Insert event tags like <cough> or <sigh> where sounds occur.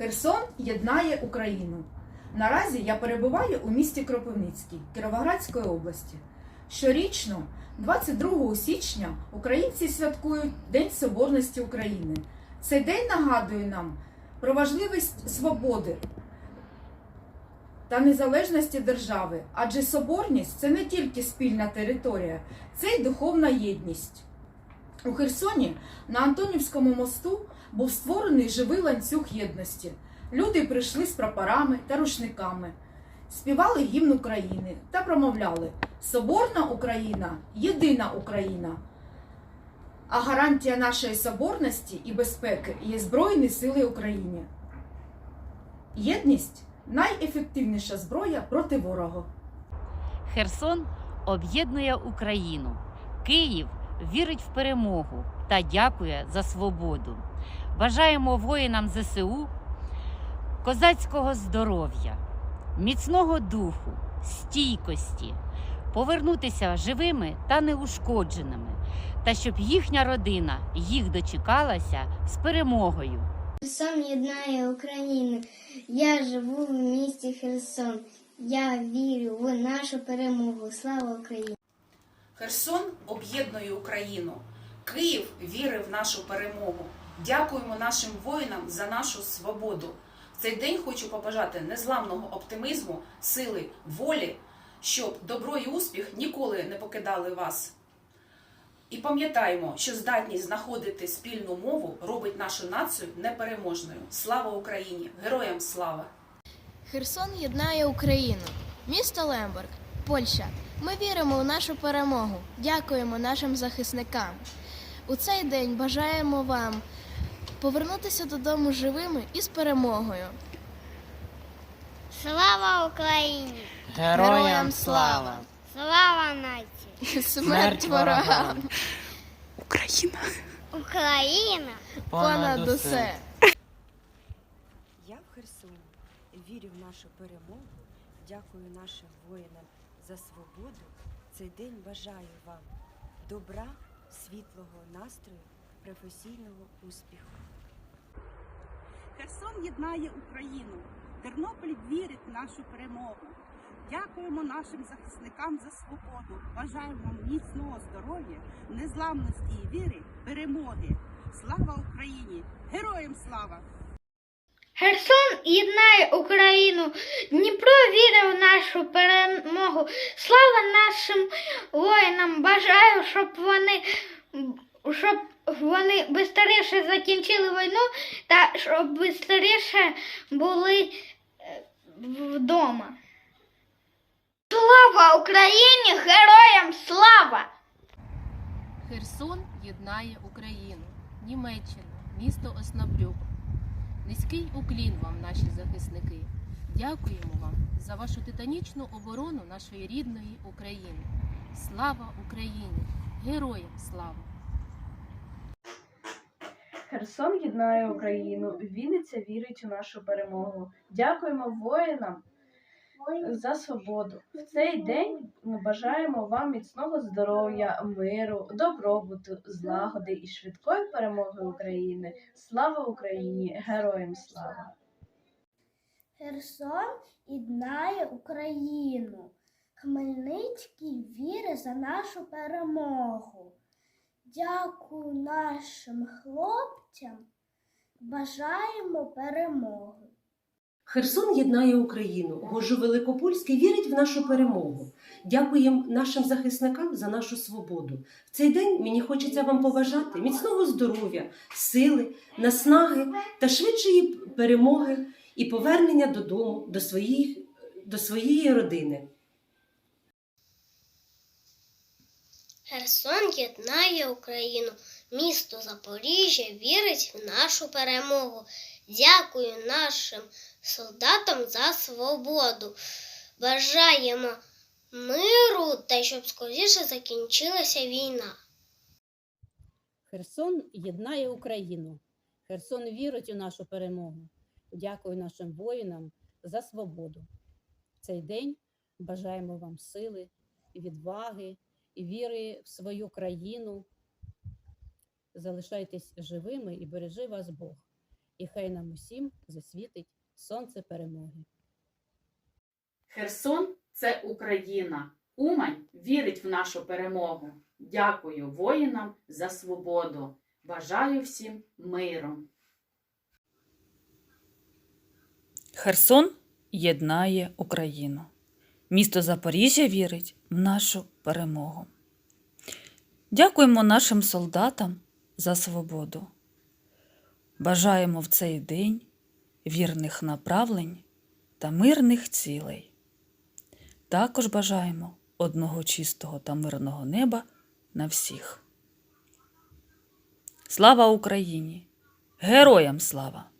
Херсон єднає Україну. Наразі я перебуваю у місті Кропивницький Кіровоградської області. Щорічно, 22 січня, українці святкують День Соборності України. Цей день нагадує нам про важливість свободи та незалежності держави, адже соборність це не тільки спільна територія, це й духовна єдність. У Херсоні на Антонівському мосту був створений живий ланцюг єдності. Люди прийшли з прапорами та рушниками, співали гімн України та промовляли Соборна Україна єдина Україна. А гарантія нашої соборності і безпеки є Збройні Сили України. Єдність найефективніша зброя проти ворога. Херсон об'єднує Україну. Київ вірить в перемогу та дякує за свободу. Бажаємо воїнам ЗСУ козацького здоров'я, міцного духу, стійкості, повернутися живими та неушкодженими, та щоб їхня родина їх дочекалася з перемогою. Херсон єднає Україну. Я живу в місті Херсон. Я вірю в нашу перемогу. Слава Україні! Херсон об'єднує Україну. Київ вірив в нашу перемогу. Дякуємо нашим воїнам за нашу свободу. В цей день хочу побажати незламного оптимізму, сили, волі, щоб добро і успіх ніколи не покидали вас. І пам'ятаємо, що здатність знаходити спільну мову робить нашу націю непереможною. Слава Україні! Героям слава! Херсон єднає Україну. Місто Лемберг, Польща. Ми віримо у нашу перемогу. Дякуємо нашим захисникам. У цей день бажаємо вам повернутися додому живими і з перемогою. Слава Україні! Героям слава! Слава нації! <laughs> Смерть ворогам! Україна! Понад усе! Я в Херсоні вірю в нашу перемогу. Дякую нашим воїнам за свободу. Цей день бажаю вам добра, світлого настрою, професійного успіху. Херсон єднає Україну. Тернопіль вірить в нашу перемогу. Дякуємо нашим захисникам за свободу. Бажаємо вам міцного здоров'я, незламності і віри, перемоги. Слава Україні! Героям слава! Херсон єднає Україну. Дніпро вірить в нашу перемогу. Слава нашим воїнам! Бажаю, щоб вони щоб вони швидше закінчили війну та щоб швидше були е, вдома. Слава Україні! Героям слава! Херсон єднає Україну, Німеччина, місто Оснабрюк. Низький уклін вам, наші захисники. Дякуємо вам за вашу титанічну оборону нашої рідної України. Слава Україні! Героям слава! Херсон єднає Україну. Вінниця вірить у нашу перемогу. Дякуємо воїнам за свободу. В цей день ми бажаємо вам міцного здоров'я, миру, добробуту, злагоди і швидкої перемоги України. Слава Україні! Героям слава! Херсон єднає Україну. Хмельницький вірить за нашу перемогу. Дякую нашим хлопцям. Бажаємо перемоги. Херсон єднає Україну. Гожу Великопольський вірить в нашу перемогу. Дякуємо нашим захисникам за нашу свободу. В цей день мені хочеться вам побажати міцного здоров'я, сили, наснаги та швидшої перемоги і повернення додому до своїх, до своєї родини. Херсон єднає Україну. Місто Запоріжжя вірить в нашу перемогу. Дякую нашим солдатам за свободу. Бажаємо миру та щоб скоріше закінчилася війна. Херсон єднає Україну. Херсон вірить у нашу перемогу. Дякую нашим воїнам за свободу. В цей день бажаємо вам сили, відваги і віри в свою країну. Залишайтесь живими і бережи вас Бог. і хай нам усім засвітить сонце перемоги. Херсон це Україна. Умань вірить в нашу перемогу. Дякую воїнам за свободу. Бажаю всім миру. Херсон єднає Україну. Місто Запоріжжя вірить в нашу перемогу. Дякуємо нашим солдатам за свободу. Бажаємо в цей день вірних направлень та мирних цілей. Також бажаємо одного чистого та мирного неба на всіх. Слава Україні! Героям слава!